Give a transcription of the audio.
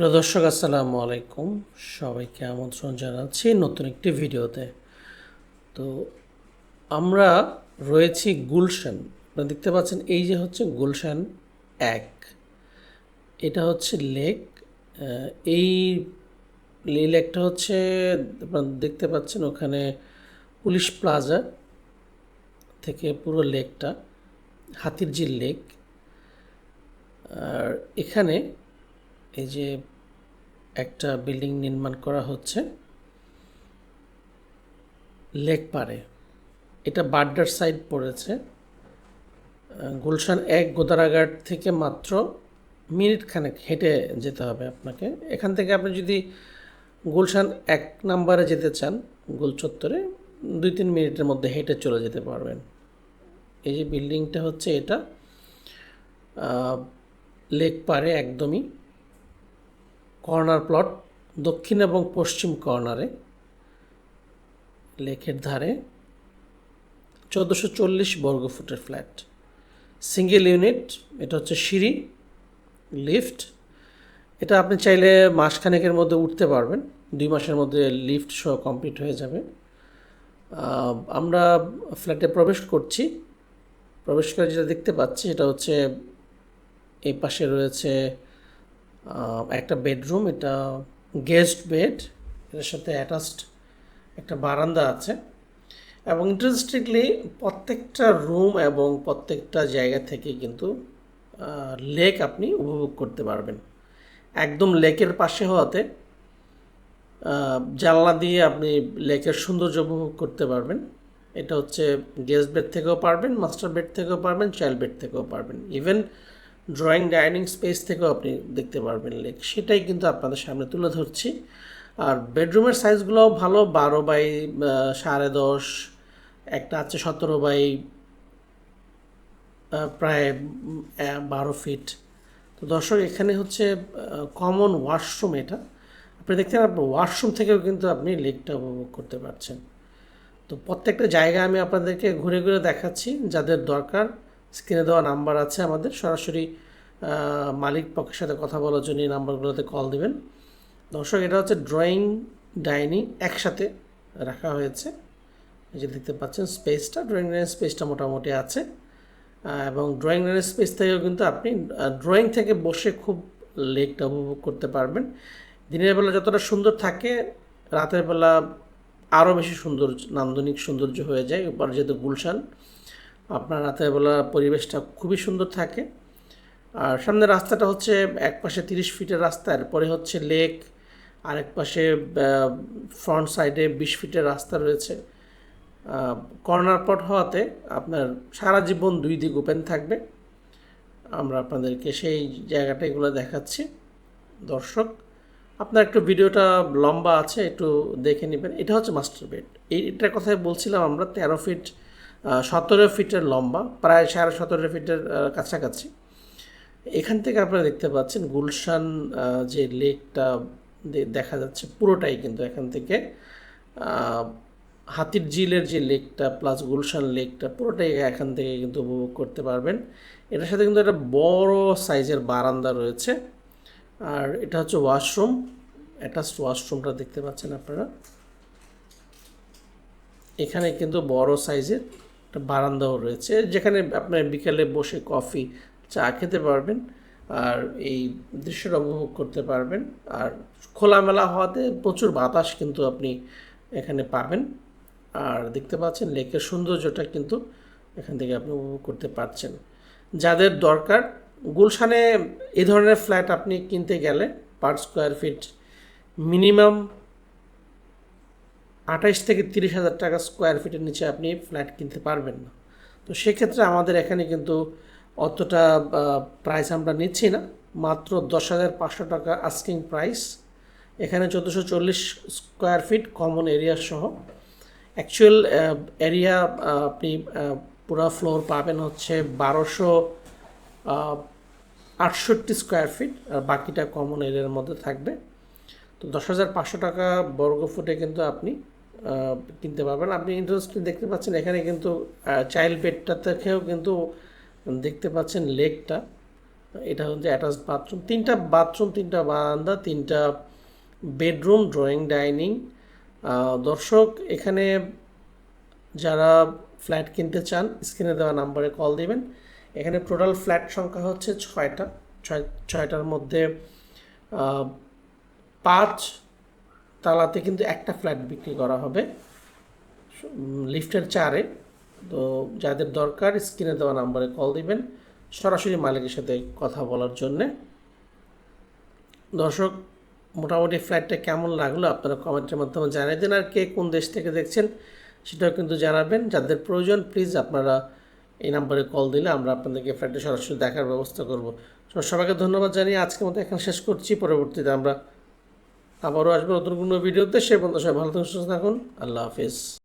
প্রিয় দর্শক, আসসালামু আলাইকুম। সবাইকে আমন্ত্রণ জানাচ্ছি নতুন একটি ভিডিওতে। তো আমরা রয়েছি গুলশান। আপনারা দেখতে পাচ্ছেন এই যে হচ্ছে গুলশান এক। এটা হচ্ছে লেক। এই লেকটা হচ্ছে, আপনারা দেখতে পাচ্ছেন ওখানে পুলিশ প্লাজা থেকে পুরো লেকটা, হাতিরঝিল লেক। আর এখানে এই যে একটা বিল্ডিং নির্মাণ করা হচ্ছে, লেক পারে এটা বাড্ডার সাইড পড়েছে। গুলশান এক গোদারাঘাট থেকে মাত্র মিনিট খানেক হেঁটে যেতে হবে আপনাকে। এখান থেকে আপনি যদি গুলশান এক নাম্বারে যেতে চান, গোল চত্বরে, দুই তিন মিনিটের মধ্যে হেঁটে চলে যেতে পারবেন। এই যে বিল্ডিংটা হচ্ছে এটা লেক পারে একদমই। কর্নার প্লট দক্ষিণ এবং পশ্চিম কর্নারে, লেকের ধারে চোদ্দোশো চল্লিশ বর্গ ফুটের ফ্ল্যাট। সিঙ্গেল ইউনিট, এটা হচ্ছে সিঁড়ি, লিফট। এটা আপনি চাইলে মাসখানেকের মধ্যে উঠতে পারবেন, দুই মাসের মধ্যে লিফট সহ কমপ্লিট হয়ে যাবে। আমরা ফ্ল্যাটে প্রবেশ করছি। প্রবেশ করে যেটা দেখতে পাচ্ছি এটা হচ্ছে এই পাশে রয়েছে একটা বেডরুম, এটা গেস্ট বেড এর সাথে অ্যাটাচড একটা বারান্দা আছে। এবং ইন্টারেস্টিংলি প্রত্যেকটা রুম এবং প্রত্যেকটা জায়গা থেকে কিন্তু লেক আপনি উপভোগ করতে পারবেন। একদম লেকের পাশে হওয়াতে জানলা দিয়ে আপনি লেকের সৌন্দর্য উপভোগ করতে পারবেন। এটা হচ্ছে গেস্ট বেড থেকেও পারবেন মাস্টার বেড থেকেও পারবেন চাইল্ড বেড থেকেও পারবেন। ইভেন ড্রয়িং ডাইনিং স্পেস থেকেও আপনি দেখতে পারবেন লেক সেটাই কিন্তু আপনাদের সামনে তুলে ধরছি। আর বেডরুমের সাইজগুলোও ভালো, বারো বাই সাড়ে দশ, একটা আছে সতেরো বাই প্রায় বারো ফিট তো দর্শক, এখানে হচ্ছে কমন ওয়াশরুম এটা। আপনি দেখছেন আপনার ওয়াশরুম থেকেও কিন্তু আপনি লেকটা উপভোগ করতে পারছেন। তো প্রত্যেকটা জায়গা আমি আপনাদেরকে ঘুরে ঘুরে দেখাচ্ছি, যাদের দরকার স্ক্রিনে দেওয়া নাম্বার আছে আমাদের। সরাসরি মালিক পক্ষের সাথে কথা বলার জন্য এই নাম্বারগুলোতে কল দিবেন। দর্শক, এটা হচ্ছে ড্রয়িং ডাইনিং একসাথে রাখা হয়েছে। এই যে দেখতে পাচ্ছেন স্পেসটা ড্রয়িং ডাইনিং স্পেসটা মোটামুটি আছে। এবং ড্রয়িং ডাইনিং স্পেস থেকেও কিন্তু আপনি ড্রয়িং থেকে বসে খুব লেকটা উপভোগ করতে পারবেন। দিনের বেলা যতটা সুন্দর থাকে, রাতের বেলা আরও বেশি সুন্দর, নান্দনিক সৌন্দর্য হয়ে যায়। উপর যেহেতু গুলশান আপনার রাতের বেলা পরিবেশটা খুবই সুন্দর থাকে। আর সামনে রাস্তাটা হচ্ছে এক পাশে তিরিশ ফিটের রাস্তা, এরপরে হচ্ছে লেক, আরেক পাশে ফ্রন্ট সাইডে বিশ ফিটের রাস্তা রয়েছে। কর্নার পট হওয়াতে আপনার সারা জীবন দুই দিক ওপেন থাকবে। আমরা আপনাদেরকে সেই জায়গাটা এগুলো দেখাচ্ছি। দর্শক, আপনার একটু ভিডিওটা লম্বা আছে, একটু দেখে নেবেন। এটা হচ্ছে মাস্টার বেড এই এটার কথাই বলছিলাম আমরা, তেরো ফিট সতেরো ফিটের লম্বা, প্রায় সাড়ে সতেরো ফিটের কাছাকাছি। এখান থেকে আপনারা দেখতে পাচ্ছেন গুলশান যে লেকটা দেখা যাচ্ছে পুরোটাই কিন্তু এখান থেকে হাতির ঝিলের যে লেকটা প্লাস গুলশান লেকটা পুরোটাই এখান থেকে কিন্তু উপভোগ করতে পারবেন। এটার সাথে কিন্তু একটা বড় সাইজের বারান্দা রয়েছে। আর এটা হচ্ছে ওয়াশরুম, অ্যাটাচড ওয়াশরুমটা দেখতে পাচ্ছেন আপনারা। এখানে কিন্তু বড় সাইজের একটা বারান্দাও রয়েছে, যেখানে আপনার বিকেলে বসে কফি, চা খেতে পারবেন আর এই দৃশ্যটা উপভোগ করতে পারবেন। আর খোলামেলা হওয়াতে প্রচুর বাতাস কিন্তু আপনি এখানে পাবেন। আর দেখতে পাচ্ছেন লেকের সৌন্দর্যটা কিন্তু এখান থেকে আপনি উপভোগ করতে পারছেন। যাদের দরকার, গুলশানে এই ধরনের ফ্ল্যাট আপনি কিনতে গেলে পার স্কোয়ার ফিট মিনিমাম আঠাইশ থেকে তিরিশ হাজার টাকা স্কোয়ার ফিটের নিচে আপনি ফ্ল্যাট কিনতে পারবেন না। তো সেক্ষেত্রে আমাদের এখানে কিন্তু অতটা প্রাইস আমরা নিচ্ছি না। মাত্র দশ হাজার পাঁচশো টাকা আস্কিং প্রাইস এখানে চোদ্দোশো চল্লিশ স্কোয়ার ফিট কমন এরিয়া সহ। অ্যাকচুয়াল এরিয়া আপনি পুরো ফ্লোর পাবেন হচ্ছে বারোশো আটষট্টি স্কোয়ার ফিট আর বাকিটা কমন এরিয়ার মধ্যে থাকবে। তো দশ হাজার পাঁচশো টাকা বর্গ ফুটে কিন্তু আপনি কিনতে পারবেন। আপনি ইন্টারেস্টিং দেখতে পাচ্ছেন এখানে কিন্তু চাইল্ড বেডটা থেকেও কিন্তু দেখতে পাচ্ছেন লেকটা এটা হচ্ছে অ্যাটাচ বাথরুম তিনটা বাথরুম তিনটা বারান্দা, তিনটা বেডরুম ড্রয়িং ডাইনিং দর্শক, এখানে যারা ফ্ল্যাট কিনতে চান স্ক্রিনে দেওয়া নাম্বারে কল দেবেন। এখানে টোটাল ফ্ল্যাট সংখ্যা হচ্ছে ছয়টা। ছয়, ছয়টার মধ্যে পাঁচ তালাতে কিন্তু একটা ফ্ল্যাট বিক্রি করা হবে। লিফটের চারে। তো যাদের দরকার, স্ক্রিনে দেওয়া নাম্বারে কল দিবেন, সরাসরি মালিকের সাথে কথা বলার জন্যে। দর্শক, মোটামুটি ফ্ল্যাটটা কেমন লাগল আপনারা কমেন্টের মাধ্যমে জানিয়ে দিন। আর কে কোন দেশ থেকে দেখছেন, সেটাও কিন্তু জানাবেন। যাদের প্রয়োজন, প্লিজ আপনারা এই নাম্বারে কল দিলে আমরা আপনাদেরকে ফ্ল্যাটটা সরাসরি দেখার ব্যবস্থা করব। সবাইকে ধন্যবাদ জানিয়ে আজকের মতো এখন শেষ করছি। পরবর্তীতে আমরা আবারও আসবে নতুন কোনো ভিডিওতে। সে পর্যন্ত সবাই ভালো থাকুন সুস্থ থাকুন। আল্লাহ হাফিজ।